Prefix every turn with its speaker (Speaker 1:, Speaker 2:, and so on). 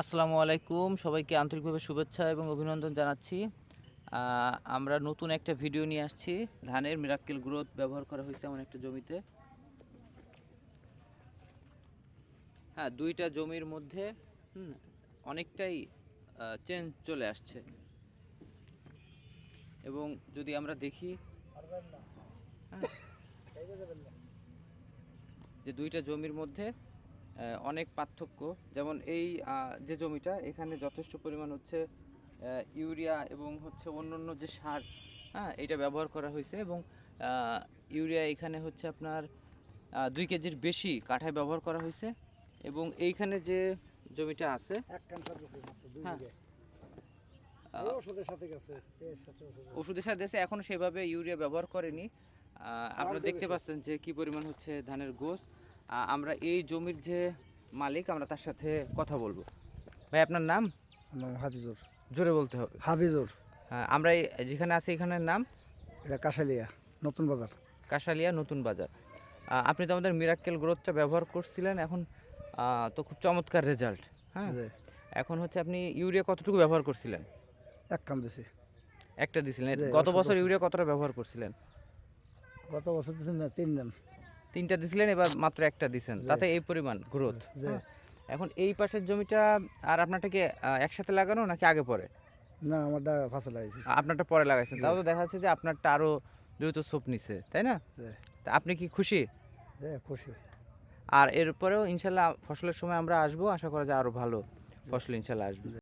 Speaker 1: আসসালামু আলাইকুম। সবাইকে আন্তরিকভাবে শুভেচ্ছা এবং অভিনন্দন জানাচ্ছি। আমরা নতুন একটা ভিডিও নিয়ে আসছি। ধানের মিরাক্কেল গ্রোথ ব্যবহার করা হয়েছে এমন একটা জমিতে। হ্যাঁ দুইটা জমির মধ্যে অনেকটাই চেঞ্জ চলে আসছে। এবং যদি আমরা দেখি হ্যাঁ, যে দুইটা জমির মধ্যে অনেক পার্থক্য। যেমন এই যে জমিটা এখানে যথেষ্ট পরিমাণ হচ্ছে ইউরিয়া এবং হচ্ছে অন্যান্য যে সার হ্যাঁ এটা ব্যবহার করা হয়েছে এবং ইউরিয়া এখানে হচ্ছে আপনার দুই কেজির বেশি কাঠায় ব্যবহার করা হয়েছে এবং এইখানে যে জমিটা আছে হ্যাঁ।
Speaker 2: ওষুধের সাথে গেছে
Speaker 1: এসে এখনও সেভাবে ইউরিয়া ব্যবহার করেনি। আপনারা দেখতে পাচ্ছেন যে কি পরিমাণ হচ্ছে ধানের গোস আহ, আমরা এই জমির যে মালিক আমরা তার সাথে কথা বলব। ভাই আপনার নাম?
Speaker 2: হাফিজুর
Speaker 1: জোরে বলতে হবে।
Speaker 2: হাফিজুর
Speaker 1: হ্যাঁ, আমরা যেখানে আছি এখানের নাম?
Speaker 2: এটা কাশালিয়া নতুন বাজার।
Speaker 1: কাশালিয়া নতুন বাজার। আপনি তো আমাদের মিরাক্কেল গ্রোথটা ব্যবহার করছিলেন এখন তো খুব চমৎকার রেজাল্ট হ্যাঁ? এখন হচ্ছে আপনি ইউরিয়া কতটুকু ব্যবহার করছিলেন?
Speaker 2: এক কাম দিছি।
Speaker 1: একটা দিছিলেন। গত বছর ইউরিয়া কতটা ব্যবহার করছিলেন?
Speaker 2: গত বছর দিছি না তিন দিন
Speaker 1: তিনটা দিছিলেন এবার মাত্র একটা দিছেন। তাতে এই পরিমাণ গ্রোথ এখন এই পাশের জমিটা আর আপনারটা কি একসাথে লাগানো নাকি আগে পরে?
Speaker 2: না আমারটা ফাঁসে লাগাইছি।
Speaker 1: আপনারটা পরে লাগাইছেন। তাও তো দেখা যাচ্ছে যে আপনারটা আরও দ্রুত সোপ নিছে তাই না? তা আপনি কি খুশি?
Speaker 2: খুশি।
Speaker 1: আর এরপরেও ইনশাল্লাহ ফসলের সময় আমরা আসব আশা করা যায় আরও ভালো ফসল ইনশাল্লাহ আসবে।